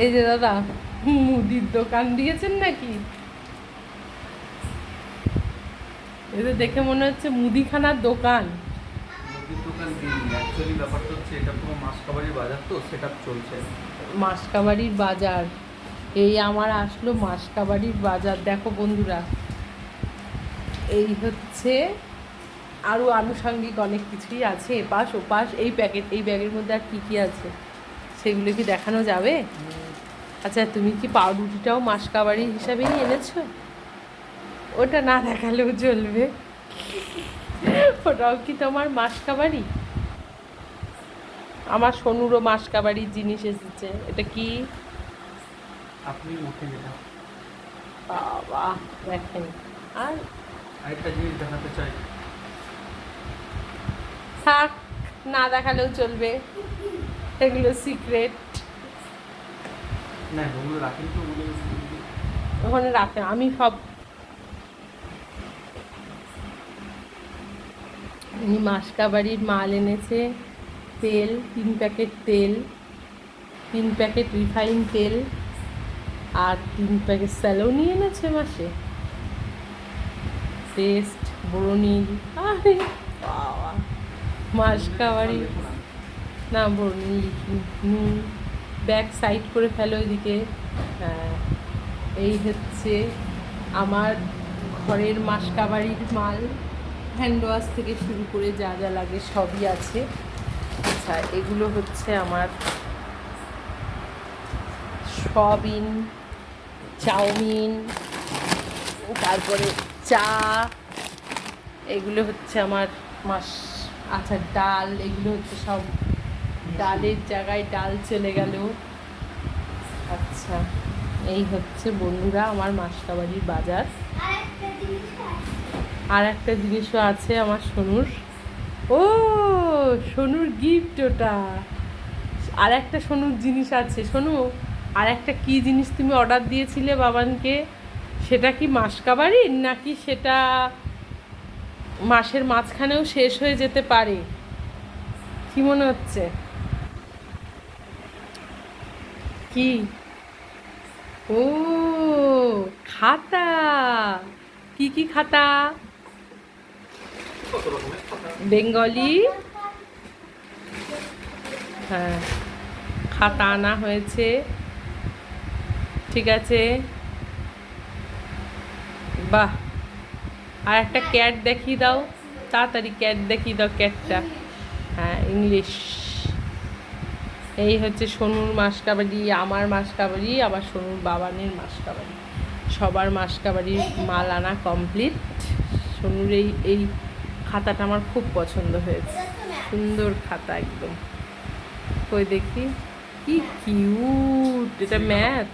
এই যে দাদা মুদির দোকান দিয়েছেন নাকি? এটা দেখে মনে হচ্ছে মুদিখানার দোকান। মুদির দোকান অ্যাকচুয়ালি ব্যাপারটা হচ্ছে এটা পুরো মাসকাবাড়ির বাজার তো সেটা চলছে মাসকাবাড়ির বাজার। এই আমার আসলো মাসকাবাড়ির বাজার। দেখো বন্ধুরা এই হচ্ছে আরও আনুষঙ্গিক অনেক কিছুই আছে। এপাশ ওপাশ এই প্যাকেট এই ব্যাগের মধ্যে আর কী কী আছে? সেগুলো কি দেখানো যাবে? আচ্ছা তুমি কি পাউরুটিটাও মাসকাবাড়ি হিসাবেই এনেছো? ওটা না দেখালেও চলবে। ওটাও কি তোমার মাসকাবাড়ি? আমার সোনুরও মাসকাবাড়ির জিনিস এসেছে। এটা কি? আপনি যেটা। বাবা দেখেন। আর আরেকটা জিনিস দেখাতে চাই। থাক না দেখালেও চলবে। এগুলো সিক্রেট ওখানে রাখে আমি সব উনি মাসকাবাড়ির মাল এনেছে তেল তিন প্যাকেট তেল তিন প্যাকেট রিফাইন তেল আর তিন প্যাকেট স্যালো নিয়ে এনেছে মাসে। পেস্ট বরণিল আরে বাবা মাসকাবাড়ি। না নুন ব্যাক সাইড করে ফেলো ওইদিকে এই হচ্ছে আমার ঘরের মাসকাবাড়ির মাল। হ্যান্ড ওয়াশ থেকে শুরু করে যা যা লাগে সবই আছে। আচ্ছা এগুলো হচ্ছে আমার সয়াবিন চাউমিন, তারপরে চা, এগুলো হচ্ছে আমার মাস আচ্ছা ডাল, এগুলো হচ্ছে সব ডালের জায়গায় ডাল চলে গেল। আচ্ছা এই হচ্ছে বন্ধুরা আমার মাসকাবাড়ির বাজার। আর একটা জিনিসও আছে আমার সোনুর। ও সোনুর গিফট ওটা। আর একটা সোনুর জিনিস আছে সোনু আর একটা কি জিনিস তুমি অর্ডার দিয়েছিলে বাবানকে? সেটা কি মাসকাবাড়ির নাকি সেটা মাসের মাঝখানেও শেষ হয়ে যেতে পারে? কি মনে হচ্ছে? কি? ও, খাতা। কি কি খাতা? বেঙ্গলি। হ্যাঁ খাতা আনা হয়েছে। ঠিক আছে। বাহ। আর একটা ক্যাট দেখিয়ে দাও। তাড়াতাড়ি ক্যাট দেখিয়ে দাও ক্যাটটা। হ্যাঁ ইংলিশ। এই হচ্ছে সোনুর মাসকাবাড়ি আমার মাসকাবাড়ি আবার সোনুর বাবানের মাসকাবাড়ি সবার মাসকাবাড়ির মাল আনা কমপ্লিট সোনুর এই এই খাতাটা আমার খুব পছন্দ হয়েছে। সুন্দর খাতা একদম। কই দেখি? কি কিউট এটা ম্যাথ